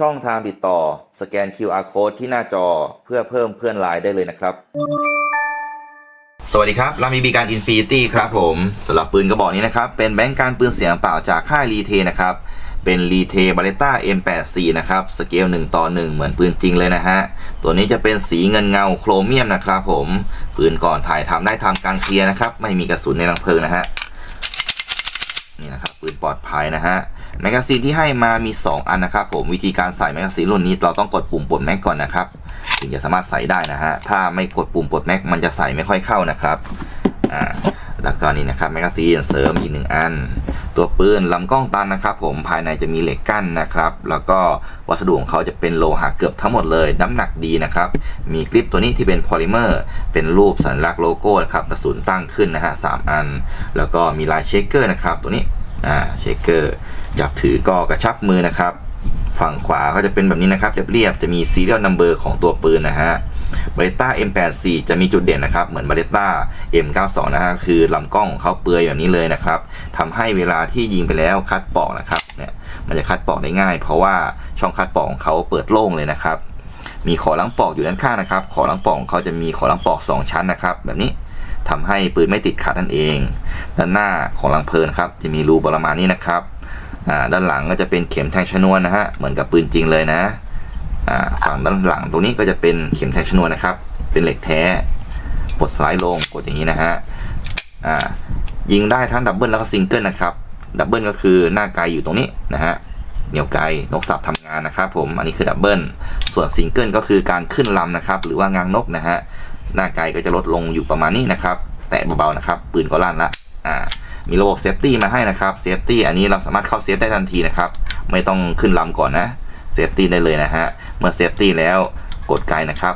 ช่องทางติดต่อสแกน QR Code ที่หน้าจอเพื่อเพิ่มเพื่อนไลน์ได้เลยนะครับ สวัสดีครับเรามีบีการอินฟินิตี้ครับผมสำหรับปืนกระบอกนี้นะครับ เป็นแบงก์การปืนเสียงเปล่าจากค่ายรีเทนะครับ เป็นรีเทบาเลต้า M84 นะครับ สเกล 1 ต่อ 1 เหมือนปืนจริงเลยนะฮะ ตัวนี้จะเป็นสีเงินเงาโครเมียมนะครับผม ปืนก่อนถ่ายทำได้ทำกลางเคลียร์นะครับ ไม่มีกระสุนในรังเพลิงนะฮะ นี่นะครับปืนปลอดภัยนะฮะแมกกาซีนที่ให้มามี 2 อันนะครับ ผมวิธีการใส่แมกกาซีนรุ่นนี้เราต้องกดปุ่มปลดแม็กก่อนนะครับถึงจะสามารถใส่ได้นะฮะถ้าไม่กดปุ่มปลดแม็กมันจะใส่ไม่ค่อยเข้านะครับอ่าแล้วก็นี่นะครับแมกกาซีนเสริมอีกหนึ่งอัน ตัวปืนลำกล้องตันนะครับ ผมภายในจะมีเหล็กกั้นนะครับ แล้วก็วัสดุของเขาจะเป็นโลหะเกือบทั้งหมดเลย น้ำหนักดีนะครับ มีกริปตัวนี้ที่เป็นพอลิเมอร์เป็นรูปสัญลักษณ์โลโก้นะครับกระสุนตั้งขึ้นนะฮะสามอัน แล้วก็มีลายเชคเกอร์นะครับตัวนี้ อ่าเชคเกอร์จับถือก็กระชับมือนะครับ ฝั่งขวาก็จะเป็นแบบนี้นะครับเรียบๆจะมี serial number ของตัวปืนนะฮะบาเลต้า M84 จะมีจุดเด่นนะครับ เหมือนบาเลต้า M92 นะฮะคือลำกล้องของเขาเปลือยแบบนี้เลยนะครับทำให้เวลาที่ยิงไปแล้วคัดปอกนะครับเนี่ยมันจะคัดปอกได้ง่าย เพราะว่าช่องคัดปอกของเขาเปิดโล่งเลยนะครับ มีขอลังปอกอยู่ด้านข้างนะครับ ขอลังปอกของเขาจะมีขอลังปอก 2 ชั้นนะครับ แบบนี้ ทำให้ปืนไม่ติดขัดนั่นเอง ด้านหน้าของลังเพลินครับ จะมีรูประมาณนี้นะครับอ่าด้านหลังก็จะเป็นเข็มแทงชนวนนะฮะเหมือนกับปืนจริงเลยนะอ่าฝั่งด้านหลังตรงนี้ก็จะเป็นเข็มแทงชนวนนะครับ เป็นเหล็กแท้ปลดสไลด์ลงกดอย่างนี้นะฮะอ่ายิงได้ทั้งดับเบิลแล้วก็ซิงเกิลนะครับดับเบิลก็คือหน้าไกลอยู่ตรงนี้นะฮะเหนียวไกลนกสับทำงานนะครับผมอันนี้คือดับเบิลส่วนซิงเกิลก็คือการขึ้นลำนะครับ หรือว่างางนกนะฮะ หน้าไกลก็จะลดลงอยู่ประมาณนี้นะครับ แตะเบาๆนะครับ ปืนก็ลั่นละอ่ามีระบบเซฟตี้มาให้นะครับเซฟตี้อันนี้เราสามารถเข้าเซฟได้ทันทีนะครับ ไม่ต้องขึ้นลำก่อนนะเซฟตี้ได้เลยนะฮะเมื่อเซฟตี้แล้วกดไกลนะครับ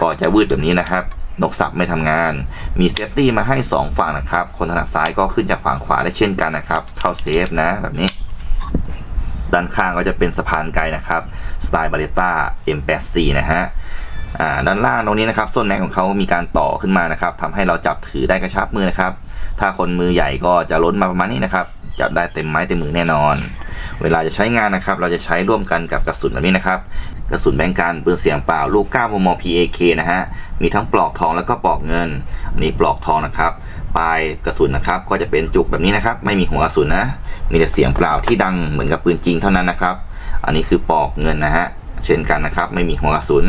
ก็จะวืดแบบนี้นะครับนกสับไม่ทำงาน มีเซฟตี้มาให้ 2 ฝั่งนะครับ คนถนัดซ้ายก็ขึ้นจากฝั่งขวาได้เช่นกันนะครับ เข้าเซฟนะแบบนี้ ด้านข้างก็จะเป็นสะพานไกลนะครับ สไตล์บาเลต้า M84 นะฮะ อ่าด้านล่างตรงนี้นะครับส้นแม็กของเขามีการต่อขึ้นมานะครับทำให้เราจับถือได้กระชับมือนะครับ ถ้าคนมือใหญ่ก็จะล้นมาประมาณนี้นะครับจับได้เต็มไม้เต็มมือแน่นอน เวลาจะใช้งานนะครับ เราจะใช้ร่วมกันกับกระสุนแบบนี้นะครับ กระสุนแบงการปืนเสียงเปล่าลูก9มม PAK นะฮะ มีทั้งปลอกทองแล้วก็ปลอกเงิน อันนี้ปลอกทองนะครับ ปลายกระสุนนะครับ ก็จะเป็นจุกแบบนี้นะครับ ไม่มีหัวกระสุนนะ มีแต่เสียงเปล่าที่ดังเหมือนกับปืนจริงเท่านั้นนะครับ อันนี้คือปลอกเงินนะฮะ เช่นกันนะครับ ไม่มีหัวกระสุน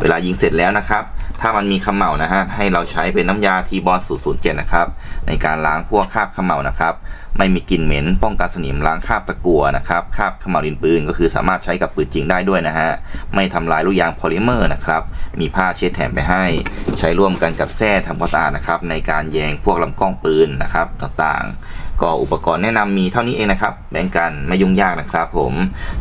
เวลายิงเสร็จแล้วนะครับ ถ้ามันมีขมเหลานะฮะให้เราใช้เป็นน้ำยาทีบอล007นย์เจ็นะครับ ในการล้างพวกคราบขมเหลานะครับ ไม่มีกลิ่นเหม็น ป้องกันสนิมล้างคราบตะกั่วนะครับคราบขมเหลาดินปืนก็คือสามารถใช้กับปืนจริงได้ด้วยนะฮะไม่ทำลายลูกยางโพลิเมอร์นะครับมีผ้าเช็ดแถมไปให้ ใช้ร่วมกันกับแส้ทำความสะอาดนะครับในการแยงพวกลำกล้องปืนนะครับต่างๆ ก็อุปกรณ์แนะนำมีเท่านี้เองนะครับแบ่งกันไม่ยุ่งยากนะครับผม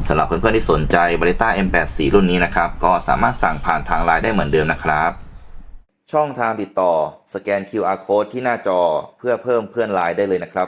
สำหรับเพื่อนๆที่สนใจบริต้า M84 รุ่นนี้นะครับ ก็สามารถสั่งผ่านทางไลน์ได้เหมือนเดิมนะครับ ช่องทางติดต่อสแกน QR Code ที่หน้าจอเพื่อเพิ่มเพื่อนไลน์ได้เลยนะครับ